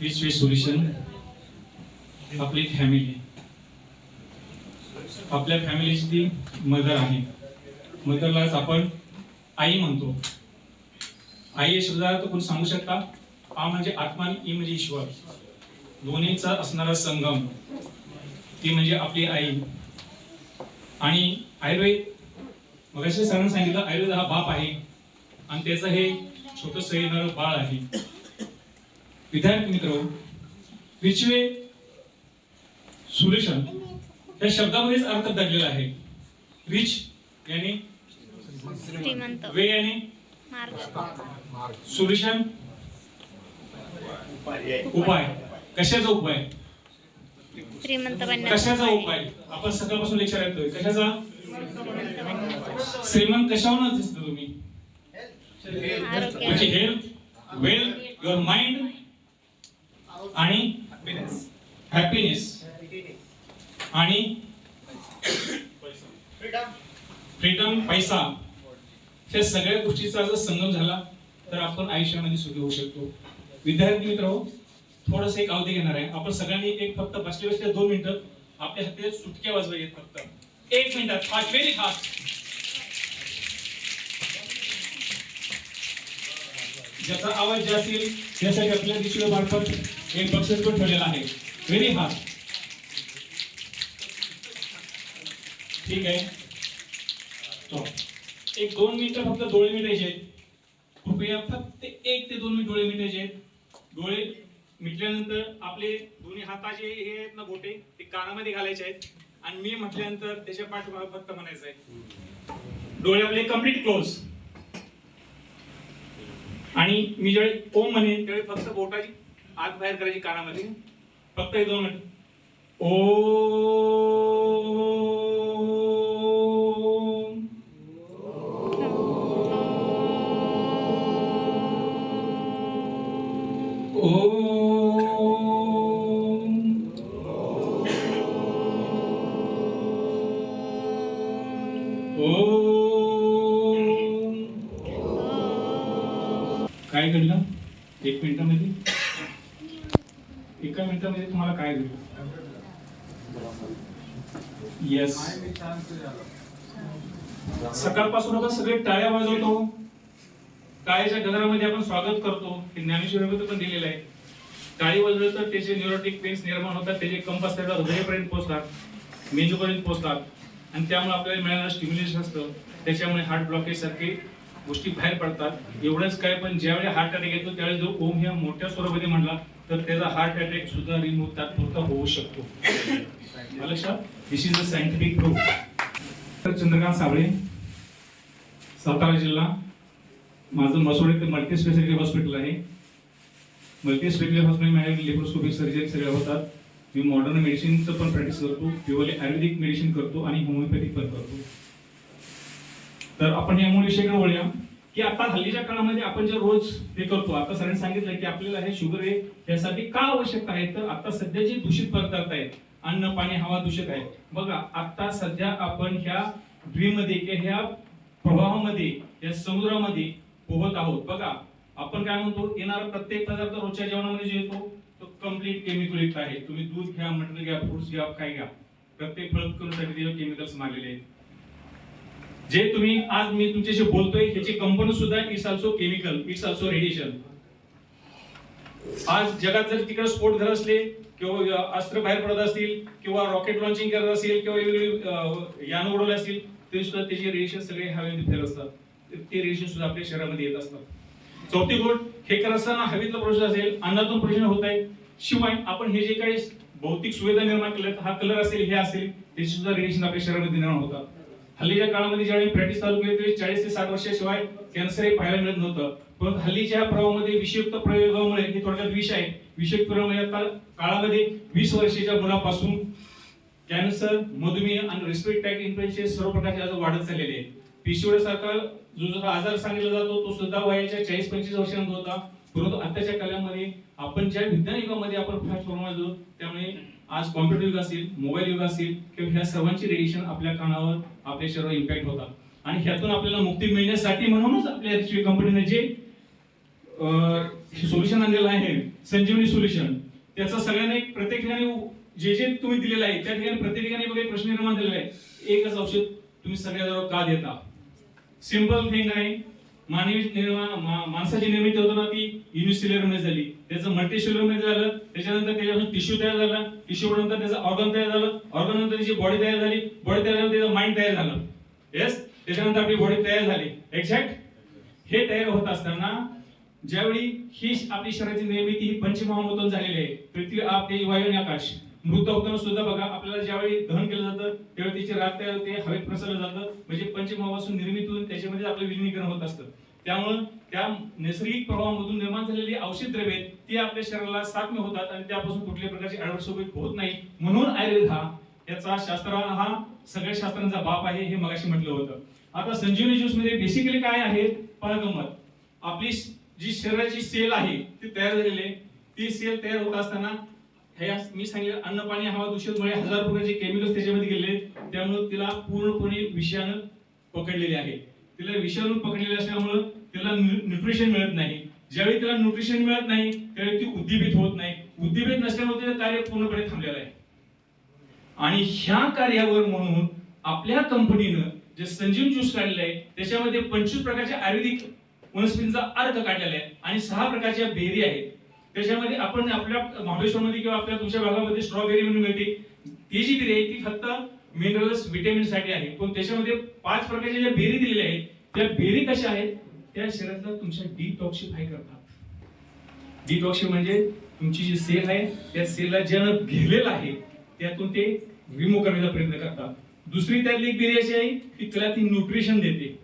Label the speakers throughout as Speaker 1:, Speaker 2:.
Speaker 1: Which way solution आपली family आपल्या फॅमिलीची ती मदर आहे. मदरलाच आपण आई म्हणतो. आई या शब्दाला तर कोण सांगू शकता? आ म्हणजे आत्मा आणि ई म्हणजे ईश्वर. दोन्हीचा असणारा संगम. ती म्हणजे आपली आई. आणि आयुर्वेद मग सरांनी सांगितलं आयुर्वेद हा बाप आहे. आणि त्याचं हे छोटस येणारं बाळ आहे. विद्यार्थी मित्र विचवे सोल्युशन या शब्दामध्येच अर्थ दडलेला आहे. रिच याने वे याने सोल्युशन उपाय. कशाचा उपाय? कशाचा उपाय. आपण सकाळपासून लेक्चर ऐकतोय. कशाचा? श्रीमंत कशावर दिसतो तुम्ही? म्हणजे हेल्थ वेल्थ युअर माइंड आणि हॅपीनेस आणि फ्रीडम पैसा. या सगळ्या गोष्टीचा जर संगम झाला तर आपण आयुष्यामध्ये सुखी होऊ शकतो. विद्यार्थी मित्र थोडस एक अवधी घेणार आहे. आपण सगळ्यांनी एक फक्त बसले बसले दोन मिनिटं. आपल्या हातात सुटक्या वाजवायचे फक्त. एक मिनिटात. फास्ट व्हेरी फास्ट ज्याचा आवाज जास्त येईल त्यासाठी आपल्या दिशेला मार्फत एक बक्षीस पण ठेवलेला आहे. व्हेरी हार्ड ठीक आहे. एक दोन मिनिटं फक्त डोळे मिटायचे. कृपया फक्त एक ते दोन मिनिट डोळे मिटायचे. डोळे मिटल्यानंतर आपले दोन्ही हाताचे हे आहेत ना बोटे ते कानामध्ये घालायचे आहेत. आणि मी म्हटल्यानंतर त्याच्या पाठीमागे फक्त म्हणायचं आहे डोळे आपले कंप्लीट क्लोज आणि मी ज्यावेळी ओम म्हणेन त्यावेळी फक्त बोटाची आत बाहेर करायची कानामध्ये. फक्त एक दोन मिनिट. ओम येस सकाळपासून आपण सगळे टाळ्या वाजवतो. टाळ्याच्या गजरामध्ये आपण स्वागत करतो. हे ज्ञानेश्वरीमध्ये पण दिलेलं आहे. टाळी वाजवलं तर त्याचे न्यूरोटिक पेन्स निर्माण होतात. त्याचे कंप असतात हृदयापर्यंत पोहोचतात. मेंदूपर्यंत पोहोचतात. आणि त्यामुळे आपल्याला मिळणारं स्टिम्युलेशन असतं. त्याच्यामुळे हार्ट ब्लॉकेज सारखे गोष्टी बाहेर पडतात. एवढंच काय पण ज्यावेळी हार्ट अटॅक येतो त्यावेळी जो ओम ह्या मोठ्या स्वरूपामध्ये म्हणला तर त्याचा हार्ट अटॅक सुद्धा रिमूव्ह तात्पुरता होऊ शकतो. This is the scientific proof Chandrakant Sable Satara जिल्हा माझं मसोडे ते मल्टी स्पेशालिटी हॉस्पिटल आहे. Multi speciality hospital laparoscopic surgery सगळ्या होतात. मी मॉडर्न मेडिसिनचं पण प्रॅक्टिस करतो प्युअरली आयुर्वेदिक मेडिसिन करतो आणि होमिओपॅथिक पण करतो. तर आपण या मूळ विषयाकडे वळूया की आता हल्लीच्या काळामध्ये आपण जे रोज हे करतो आता सरांनी सांगितलं की आपल्याला हे शुगर आहे यासाठी का आवश्यक आहे? तर आता सध्या जे दूषित पदार्थ आहेत अन्न पाणी हवा दूषित आहे. बघा आता सध्या आपण ह्या द्वीमध्ये किंवा ह्या प्रवाहामध्ये या समुद्रामध्ये पोहत आहोत. बघा आपण काय म्हणतो येणारा प्रत्येक पदार्थ रोजच्या जेवणामध्ये जे येतो तो कंप्लीट केमिकल युक्त आहे. तुम्ही दूध घ्या मटण घ्या फ्रुट्स घ्या काय घ्या. प्रत्येक फळ करूसाठी केमिकल्स मारलेले आहेत. जे तुम्ही आज मी तुमच्याशी बोलतोय ह्याची कंपनी सुद्धा it's also chemical it's also radiation आज जगात जर तिकडे स्फोट घडत असले किंवा अस्त्र बाहेर पडत असतील किंवा रॉकेट लॉन्चिंग करत असेल किंवा वेगवेगळी यानं यान उडवले असतील तरी सुद्धा त्याचे रेडिएशन सगळे हवेमध्ये फिरत असतात. ते रेडिएशन सुद्धा आपल्या शरीरामध्ये येत असतात. चौथी गोष्ट हे करत असताना हवेतलं प्रदूषण असेल अन्नातून प्रदूषण होत आहे. शिवाय आपण हे जे काही भौतिक सुविधा निर्माण केल्या हा कलर असेल हे असेल त्याचे सुद्धा रेडिएशन आपल्या शरीरामध्ये निर्माण होतात. हल्लीच्या काळामध्ये ज्यावेळी प्रॅक्टिस चालू केली त्यावेळी चाळीस ते साठ वर्षाशिवाय कॅन्सर हे पाहायला मिळत नव्हतं. पण हल्लीच्या प्रवाहामध्ये विषयुक्त प्रयोगामुळे हे थोडक्यात विष आहे विषयुक्त प्रयोग काळामध्ये वीस वर्षाच्या मुलापासून कॅन्सर मधुमेह आणि रिस्पेक्ट ट्रॅक इन्फेक्शन सर्व प्रकारचे आजार वाढत चाललेले आहेत. पीसीओडी सारखा जो जो आजार सांगितला जातो तो सुद्धा वयाच्या चाळीस पंचवीस वर्षांत होता. परंतु आताच्या काळामध्ये आपण ज्या विज्ञान युगामध्ये आपण फास्ट प्रमाणात त्यामुळे आज कॉम्प्युटर युग असेल मोबाईल युग असेल किंवा ह्या सर्वांची रेडिएशन आपल्या कानावर आपल्या शरीरावर इम्पॅक्ट होतात. आणि ह्यातून आपल्याला मुक्ती मिळण्यासाठी म्हणूनच आपल्या कंपनीने जे सोल्युशन आणलेलं आहे संजीवनी सोल्युशन त्याचा सगळ्यांना एक प्रत्येक ठिकाणी जे जे तुम्ही दिलेलं आहे त्या ठिकाणी प्रत्येक ठिकाणी बघा प्रश्न निर्माण झालेला आहे. एकच औषध तुम्ही सगळ्याजवळ का देता? सिंपल थिंग आहे. मानवी निर्माण मा- माणसाची निर्मिती होताना ती युनिसेल्युलरमध्ये झाली. त्याचं मल्टीसेल्युलरमध्ये झालं त्याच्यानंतर त्याच्यापासून टिश्यू तयार झाला टिश्यू नंतर त्याचं ऑर्गन तयार झालं ऑर्गन नंतर त्याची बॉडी तयार झाली बॉडी तयार झाली त्याचं माइंड तयार झालं. येस त्याच्यानंतर आपली बॉडी तयार झाली. एक्झॅक्ट हे तयार होत असताना ज्यावेळी ही आपली शरीराची निर्मिती ही पंचमहाभूतून झालेली आहे. पृथ्वी आप तेज वायू आणि आकाश. मृत होताना सुद्धा बघा आपल्याला ज्यावेळी दहन केलं जातं त्यावेळी तिचे राग तयार होते हवेत प्रसरलं जातं म्हणजे पंचमहापासून निर्मिती होऊन त्याच्यामध्ये आपलं विलिनीकरण होत असतं. त्यामुळं त्या नैसर्गिक प्रभावामधून निर्माण झालेली औषध द्रव्ये ती आपल्या शरीराला साम्य होतात आणि त्यापासून कुठल्याही प्रकारची ऍडवर्स होत नाही. म्हणून आयुर्वेद हा याचा शास्त्र हा सगळ्या शास्त्रांचा बाप आहे हे मगाशी म्हटलं होतं. आता संजीवनी ज्यूसमध्ये बेसिकली काय आहे? पहा आपली जी शरीराची सेल आहे ती तयार झालेली ती सेल तयार होत असताना ह्या मी सांगितलं अन्न पाणी हवा दूषितमुळे हजार प्रकारचे केमिकल्स त्याच्यामध्ये गेले त्यामुळे तिला पूर्णपणे विषाणू पकडलेले आहे तिला विषाणू पकडलेले असल्यामुळं तिला न्यूट्रिशन मिळत नाही. ज्यावेळी तिला न्यूट्रिशन मिळत नाही त्यावेळी ती उद्दीपित होत नाही. उद्दीपित नसल्यामुळे तिचं कार्य पूर्णपणे थांबलेलं आहे. आणि ह्या कार्यावर म्हणून आपल्या कंपनीनं जे संजीव ज्यूस काढलेलं आहे त्याच्यामध्ये पंचवीस प्रकारच्या आयुर्वेदिक वनस्पतींचा अर्क काढलेला आहे आणि सहा प्रकारच्या बेरी आहेत. त्याच्यामध्ये आपण आपल्या महाबळेश्वरमध्ये किंवा आपल्या तुमच्या भागामध्ये स्ट्रॉबेरी म्हणून मिळते. ती जी बिरी आहे ती फक्त मिनरल्स विटॅमिनसाठी आहे. पण त्याच्यामध्ये पाच प्रकारच्या ज्या बेरी दिलेल्या आहेत त्या बेरी कशा आहेत? त्या शरीरातला तुमच्या डिटॉक्सिफाय करतात. डिटॉक्सि म्हणजे तुमची जी सेल आहे त्या सेलला ज्यानं घेरलेलं आहे त्यातून ते रिमूव्ह करण्याचा प्रयत्न करतात. दुसरी त्यातली एक बेरी अशी आहे की त्याला ती न्यूट्रिशन देते.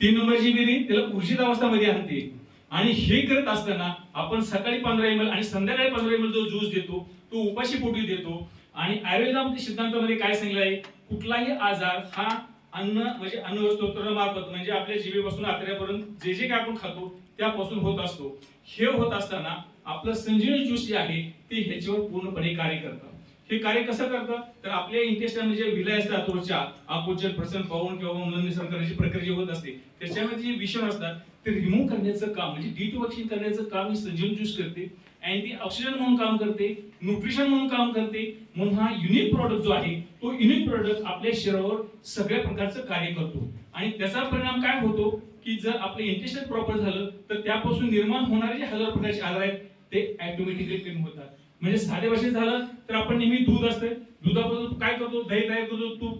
Speaker 1: तीन नंबरची बेरी त्याला ऊर्जित अवस्थामध्ये आणते. आणि हे करत असताना आपण सकाळी पंधरा एम आणि संध्याकाळी पंधरा एम जो ज्यूस देतो तो उपाशी पोटी देतो. आणि आयुर्वेदामध्ये सिद्धांतामध्ये काय सांगितलं आहे? कुठलाही आजार हा अन्न म्हणजे अन्नवस्तोत्रामार्फत म्हणजे आपल्या जिभेपासून आतड्यापर्यंत जे जे काय आपण खातो त्यापासून होत असतो. हे होत असताना आपलं संजीवनी ज्यूस जे आहे ते ह्याच्यावर पूर्णपणे कार्य करतं. हे कार्य कसं करतं? तर आपल्या इंटेस्टाइन म्हणजे विलय असतात रोजच्या आपोजन प्रसन्न पाहून किंवा मल करण्याची प्रक्रिया जी होत असते त्याच्यामध्ये जे विषाणू असतात ते रिमूव्ह करण्याचं काम म्हणजे डिटॉक्सिंग करण्याचं काम ही संजीवन ज्यूस करते. अँटी ऑक्सिडंट म्हणून काम करते न्यूट्रिशन म्हणून काम करते. म्हणून हा युनिक प्रॉडक्ट जो आहे तो युनिक प्रॉडक्ट आपल्या शरीरावर सगळ्या प्रकारचं कार्य करतो. आणि त्याचा परिणाम काय होतो की जर आपलं इंटेस्टाइन प्रॉपर झालं तर त्यापासून निर्माण होणारे जे हजार प्रकारचे आजार आहेत ते ऑटोमॅटिकली कमी होतात. म्हणजे साध्या भाषेत झालं तर आपण नेहमी दूध असते दुधापासून काय करतो? दही तयार करतो तूप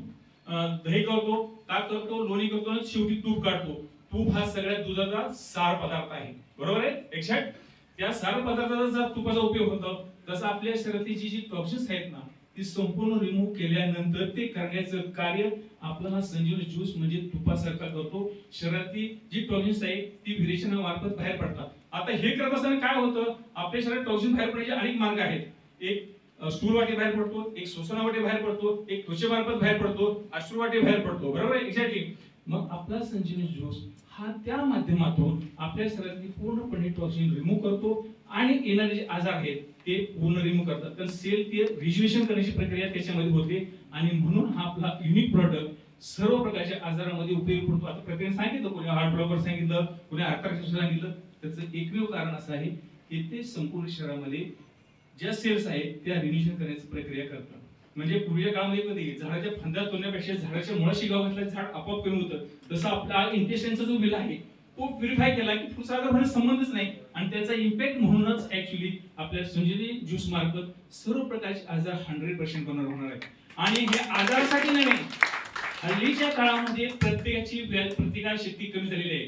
Speaker 1: दही करतो ताक करतो लोणी करतो आणि शेवटी तूप काढतो. तूप हा सगळ्यात दुधाचा सार पदार्थ आहे. बरोबर आहे? एक्झॅक्ट त्या सार पदार्थाचा जर तुपाचा उपयोग होतो तसं आपल्या शरीरातली जी जी टॉक्सिन्स आहेत ना ती संपूर्ण रिमूव्ह केल्यानंतर ते करण्याचं कार्य आपला हा संजीवन ज्यूस म्हणजे तुपासारखा करतो. शरीरातली जी टॉक्सिन्स आहे ती विरेचनामार्फत बाहेर पडतात. आता हे करत असताना काय होतं? आपल्या शरीरात टॉक्सिन बाहेर पडण्याचे अनेक मार्ग आहेत. एक अ, स्टूल वाटे बाहेर पडतो एक श्वसनावाटे बाहेर पडतो एक त्वचेमार्फत बाहेर पडतो अश्रुवाटे बाहेर पडतो. बरोबर आहे? एक्झॅक्टली मग आपला संजीवनी ज्यूस हा त्या माध्यमातून आपल्या शरीरातली पूर्णपणे टॉक्सिन रिमूव्ह करतो आणि येणारे जे आजार आहेत ते पूर्ण रिमूव्ह करतात. तर सेल ते रिज्युएशन करण्याची प्रक्रिया त्याच्यामध्ये होते. आणि म्हणून हा आपला युनिक प्रॉडक्ट सर्व प्रकारच्या आजारामध्ये उपयोग पडतो. आता प्रत्येकाने सांगितलं कोणी हार्ट ब्लॉकर सांगितलं कोणी आर्थरायटिस सांगितलं. त्याचं एकमेव कारण असं आहे की ते संपूर्ण शहरामध्ये ज्या सेल्स आहेत त्या रिन्युशन करण्याची प्रक्रिया करतात. म्हणजे पूर्वीच्या काळामध्ये कधी झाडाच्या फांद्या तोडण्यापेक्षा झाडाच्या मुळाशी गाव घातल्या झाड आपोआप कमी होतं. तसं आपला इंटेशनचा जो बिल आहे तो प्युरिफाय केला की फुसागर संबंधच नाही. आणि त्याचा इम्पॅक्ट म्हणूनच ऍक्च्युली आपल्या संजीवनी ज्यूस मार्फत सर्व प्रकारचे आजार हंड्रेड पर्सेंट बनवणार होणार आहे आणि हे आजारासाठी नाही हल्लीच्या काळामध्ये प्रत्येकाची प्रतिकार शक्ती कमी झालेली आहे.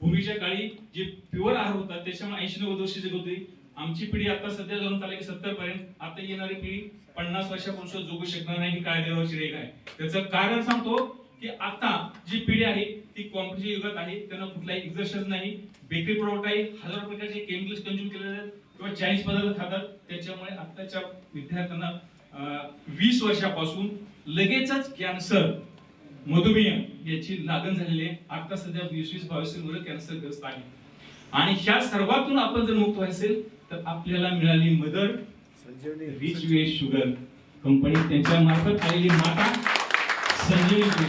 Speaker 1: पूर्वीच्या काळी जे प्युअर आहार होता त्याच्यामुळे ऐंशी नव्वद वर्ष जगत होती. आमची पिढी आता सध्या जाऊन चालली की सत्तर पर्यंत आता येणारी पिढी पन्नास वर्षापासून जगू शकणार नाही ही कायद्यावरची रेख आहे. त्याचं कारण सांगतो की आता जी पिढी आहे ती कॉम्प्युटर युगात आहे त्यांना कुठलाही एक्झर्शन नाही. बेकरी प्रोडक्ट आहे हजारो प्रकारचे केमिकल्स कंझ्युम केले जातात किंवा चायनीज पदार्थ खातात. त्याच्यामुळे आताच्या विद्यार्थ्यांना वीस वर्षापासून लगेचच कॅन्सर मधुमेह याची लागण झालेली आहे. आता सध्या वीस वीस बावीस मुलं कॅन्सरग्रस्त आहे आणि ह्या सर्वातून आपण जर मुक्त व्हायचेल असेल तर आपल्याला मिळाली mother rich way sugar company त्यांच्या मार्फत आलेली माता संजीवनी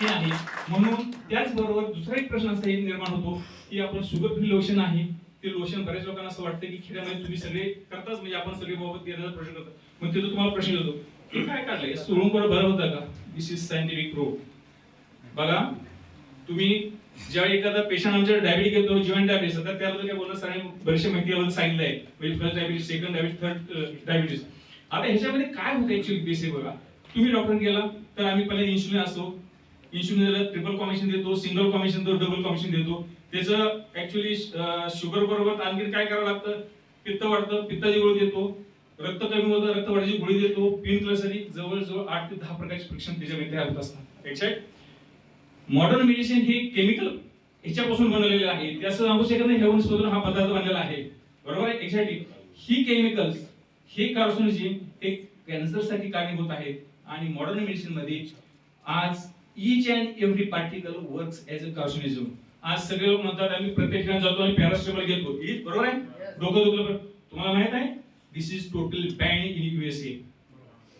Speaker 1: हे आहे. म्हणून त्याचबरोबर दुसरा एक प्रश्न असा निर्माण होतो की आपण शुगर फ्री लोशन आहे. ते लोशन बऱ्याच लोकांना असं वाटतं की खेड्यामध्ये तुम्ही सगळे करताच म्हणजे आपण सगळे बाबत देण्याचा प्रश्न करतो. मग तिथं तुम्हाला प्रश्न येतो काय काढलंय? सोडून बरं बरं होतं का? दिस इज सायंटिफिक प्रूफ बघा तुम्ही ज्यावेळी एखादा पेशंट आमच्या डायबिटीक येतो जीवन डायबिटीस तर त्याबद्दल काय बोलणं सरांनी बरेचसे माहिती याबद्दल सांगितलं आहे म्हणजे first diabetes second diabetes third diabetes आता ह्याच्यामध्ये काय होतं ऍक्च्युअली बेसिक बघा? तुम्ही डॉक्टर गेला तर आम्ही पहिले इन्शुलिन असतो इन्शुलिन दिलं ट्रिपल कॉम्बिनेशन देतो सिंगल कॉम्बिनेशन देतो डबल कॉम्बिनेशन देतो. त्याचं ऍक्च्युली शुगर बरोबर आणखी काय करावं लागतं? पित्त वाढतं पित्ताची गोळी देतो रक्त कमी होतं रक्त वाढीची गोळी देतो पिन क्लसरी जवळजवळ आठ ते दहा प्रकारचे परीक्षण त्याच्यामध्ये होत असतात. एक्झॅक्ट मॉडर्न मेडिसिन हे केमिकल ह्याच्यापासून बनवलेले आहे. ते असं सांगू शकत नाही हेवन शोधून हा पदार्थ बनलेला आहे. बरोबर आहे? एक्झॅक्टली ही केमिकल्स हे कार्सोनोजिन हे कॅन्सरसाठी कारणीभूत आहेत. आणि मॉडर्न मेडिसिनमध्ये आज each and every particle works as a carcinism आज सगळे लोक म्हणतात आम्ही प्रत्येक ठिकाणी जातो आणि पॅरासिटामॉल घेतो. बरोबर आहे? डोकं दुखलं तुम्हाला माहीत आहे? This is total ban in USA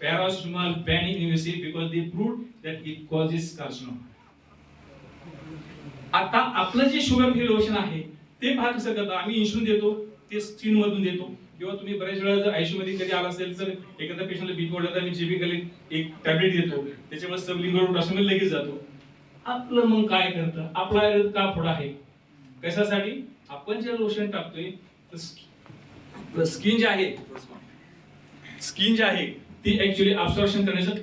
Speaker 1: paracetamol ban in USA because they proved that it causes carcinoma आता आपलं जे शुगर फ्री लोशन आहे ते पहा कसं करतं आम्ही इन्शुलिन देतो ते स्किन मधून देतो. किंवा तुम्ही बऱ्याच वेळा जर आयशू मध्ये कधी आला असेल तर एखाद्या पेशंटला बीपी वाढला तर आम्ही जेबिकली एक टॅबलेट देतो. त्याच्यामुळे सबलिंग रूट असं लगेच जातो. आपलं मग काय करतं? आपला आयुर्वेद का पुढं आहे? कशासाठी? आपण जे लोशन टाकतोय तर स्किन जे आहे स्किन जे आहे ती ऍक्च्युली अब्सॉर्प्शन करण्याचं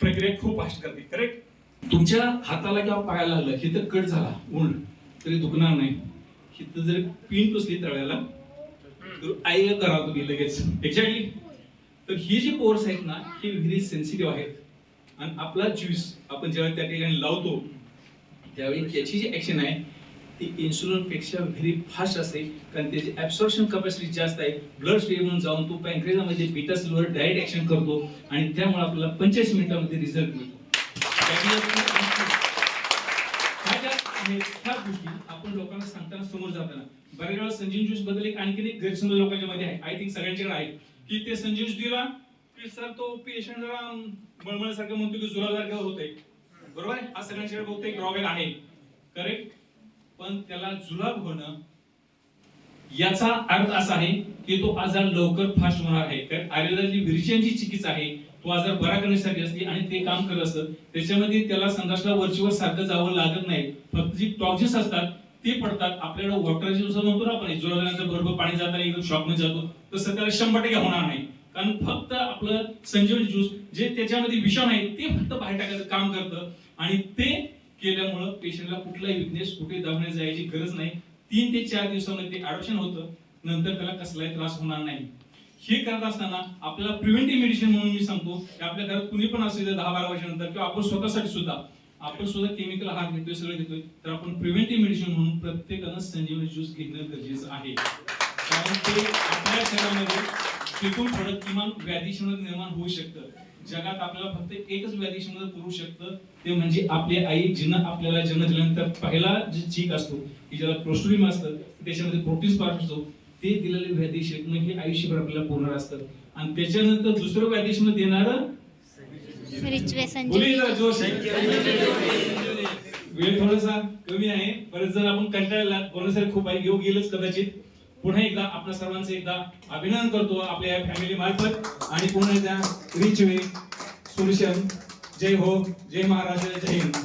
Speaker 1: प्रक्रिया खूप फास्ट करते करेक्ट तुमच्या हाताला किंवा पायाला लागलं हे तर कट झाला उंड तरी दुखणार नाही. हिथं जर पिन पुसली तळ्याला तर आईला करा तुम्ही लगेच. एक्झॅक्टली तर ही जी पोर्स आहेत ना ही व्हेरी सेन्सिटिव्ह आहेत. आणि आपला ज्यूस आपण जेव्हा त्या ठिकाणी लावतो त्यावेळी त्याची जी ॲक्शन आहे ती इन्सुलिन व्हेरी फास्ट असते. कारण त्याची ॲब्सॉर्प्शन कॅपॅसिटी जास्त आहे. ब्लड स्ट्रीमून जाऊन तो पॅन्क्रेजामध्ये बीटा सिल्वर डायरेक्ट ॲक्शन करतो आणि त्यामुळे आपल्याला पंचेचाळीस मिनिटांमध्ये रिझल्ट मिळतो. ह्या गोष्टी आपण लोकांना सांगताना समोर जाताना. बऱ्याच वेळा संजीव ज्यूसबद्दल एक आणखीन एक गैरसमज लोकांच्या मध्ये आहे. आय थिंक सगळ्यांच्याकडे आहे. की ते संजीव ज्यूस दिला की सर तो पेशंट जरा मळमळसारखं म्हणतो की होत आहे बरोबर? आहे हा सगळ्यांच्याकडे बहुतेक ड्रॉबॅक आहे. करेक्ट पण त्याला जुलाब होणं याचा अर्थ असा आहे की तो आजार लवकर फास्ट होणार आहे. कारण आयुर्वेदाची विरचनची चिकित्सा आहे. तो आजार बरा करण्यासाठी असते आणि ते काम करत असतं. त्याच्यामध्ये त्याला संघर्षाला वरचीवर सारखं जावं लागत नाही. फक्त जी टॉक्सिस असतात ते पडतात. आपल्याला वॉटरची जसं म्हणतो ना आपण जुळवल्यानंतर बरोबर पाणी जाताना एकदम शॉकने मध्ये जातो. तसं त्याला शंभर टक्के होणार नाही. कारण फक्त आपलं संजीवनी ज्यूस जे त्याच्यामध्ये विषाणू आहे ते फक्त बाहेर टाकायचं काम करतं. आणि ते केल्यामुळं पेशंटला कुठलाही विकनेस कुठे दाबण्यात जायची गरज नाही. तीन ते चार दिवसामध्ये ते अडॉप्शन होतं. नंतर त्याला कसलाही त्रास होणार नाही. हे करत असताना आपल्याला प्रिव्हेंटिव्ह मेडिसिन म्हणून मी सांगतो की आपल्या घरात कुणी पण असेल दहा बारा वर्षानंतर किंवा आपण स्वतःसाठी सुद्धा आपण सुद्धा केमिकल आहार घेतोय सगळं घेतोय तर आपण प्रिव्हेंटिव्ह मेडिसिन म्हणून प्रत्येकानं संजीवनी ज्यूस घेणं गरजेचं आहे. कारण ते आपल्या शरीरामध्ये टिकून थोडं किमान व्याधीशमन निर्माण होऊ शकतं. जगात आपल्याला फक्त एकच व्याधीशमन पुरू शकतं. ते म्हणजे आपली आई जिनं आपल्याला जन्म दिल्यानंतर पहिला जे चीक असतो की ज्याला क्लोस्ट्रिडियम असतं त्याच्यामध्ये प्रोटीन्स पार्ट असतो ते दिलेले व्याधीशमन हे आयुष्यभर आपल्याला पुरणार असतं. आणि त्याच्यानंतर दुसरं व्याधीशमन देणारं? जरा वेळ थोडासा कमी आहे. बरेच जण आपण कंटाळला बोलण्यासाठी खूप आहे. घेऊ गेलच कदाचित. पुन्हा एकदा आपल्या सर्वांचं एकदा अभिनंदन करतो आपल्या या फॅमिली मार्फत. आणि पुन्हा एकदा रिच वे सोल्युशन जय हो जय महाराज जय हिंद.